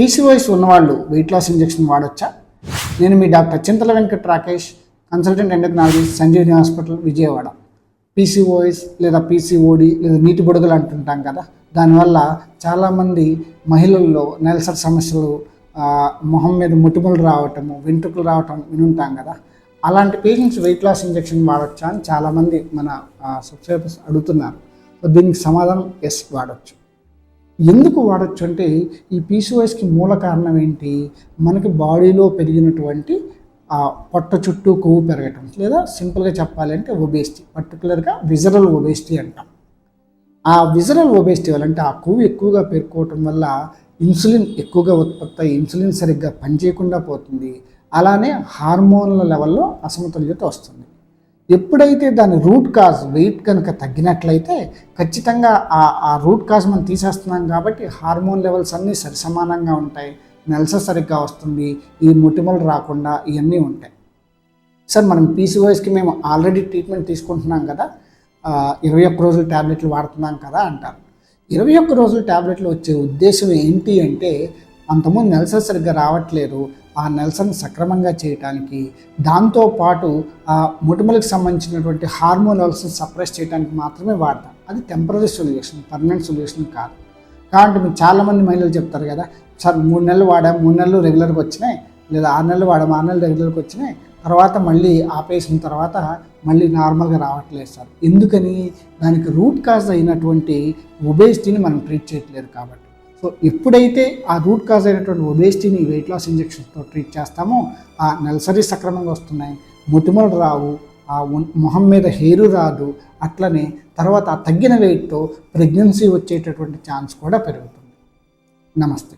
PCOS ఉన్నవాళ్ళు weight loss injection వాడొచ్చా? నేను మీ doctor Chintala Venkat Rakesh consultant endocrinologist Sanjeevini hospital Vijayawada. PCOS లేదా PCOD లేదా నీటి బుడగలు అంటుంటాం కదా దానివల్ల చాలామంది మహిళల్లో నెలసరి సమస్యలు మొహం మీద ముటిములు రావటము వెంట్రుకలు రావటం వినుంటాం కదా. అలాంటి పేషెంట్స్ వెయిట్ లాస్ ఇంజెక్షన్ వాడొచ్చా అని చాలామంది మన సబ్స్క్రైబర్స్ అడుగుతున్నారు. దీనికి సమాధానం ఎస్ వాడచ్చు. ఎందుకు వాడచ్చు అంటే ఈ పీసీఓఎస్కి మూల కారణం ఏంటి? మనకి బాడీలో పెరిగినటువంటి ఆ, పొట్ట చుట్టూ కొవ్వు పెరగటం లేదా సింపుల్గా చెప్పాలంటే ఒబేసిటీ పర్టికులర్గా విజరల్ ఒబేసిటీ అంటాం. ఆ విజరల్ ఒబేసిటీ వల్ల అంటే ఆ కొవ్వు ఎక్కువగా పేర్కోవటం వల్ల ఇన్సులిన్ ఎక్కువగా ఉత్పత్తి అయ్యి ఇన్సులిన్ సరిగ్గా పనిచేయకుండా పోతుంది. అలానే హార్మోన్ల లెవెల్లో అసమతుల్యత వస్తుంది. ఎప్పుడైతే దాని రూట్ కాజ్ వెయిట్ కనుక తగ్గినట్లయితే ఖచ్చితంగా ఆ ఆ రూట్ కాజ్ మనం తీసేస్తున్నాం కాబట్టి హార్మోన్ లెవెల్స్ అన్నీ సరి సమానంగా ఉంటాయి. నెలస సరిగ్గా వస్తుంది. ఈ ముటిమలు రాకుండా ఇవన్నీ ఉంటాయి. సార్ మనం పీసీఓఎస్కి మేము ఆల్రెడీ ట్రీట్మెంట్ తీసుకుంటున్నాం కదా. ఇరవై ఒక్క రోజులు ట్యాబ్లెట్లు వాడుతున్నాం కదా అంటారు. ఇరవై ఒక్క రోజులు ట్యాబ్లెట్లు వచ్చే ఉద్దేశం ఏంటి అంటే అంతకుముందు నెలసరి సరిగ్గా రావట్లేదు. ఆ నెలసరిని సక్రమంగా చేయటానికి దాంతోపాటు ఆ ముటిమలకు సంబంధించినటువంటి హార్మోన్ లెవెల్స్ని సప్రెస్ చేయడానికి మాత్రమే వాడతాం. అది టెంపరీ సొల్యూషన్ పర్మనెంట్ సొల్యూషన్ కాదు. కాబట్టి మీరు చాలామంది మహిళలు చెప్తారు కదా సార్ మూడు నెలలు వాడాం మూడు నెలలు రెగ్యులర్గా వచ్చినాయి లేదా ఆరు నెలలు వాడాం ఆరు నెలలు రెగ్యులర్గా వచ్చినాయి తర్వాత మళ్ళీ ఆపేసిన తర్వాత మళ్ళీ నార్మల్గా రావట్లేదు సార్. ఎందుకని? దానికి రూట్ కాజ్ అయినటువంటి ఒబేసిటీని మనం ట్రీట్ చేయట్లేదు కాబట్టి. సో ఎప్పుడైతే ఆ రూట్ కాజ్ అయినటువంటి ఒబేసిటీని వెయిట్ లాస్ ఇంజెక్షన్తో ట్రీట్ చేస్తామో ఆ నెలసరీ సక్రమంగా వస్తున్నాయి. మొటిమలు రావు ఆ మొహం మీద హెయిర్ రాదు అట్లనే తర్వాత ఆ తగ్గిన వెయిట్తో ప్రెగ్నెన్సీ వచ్చేటటువంటి ఛాన్స్ కూడా పెరుగుతుంది. నమస్తే.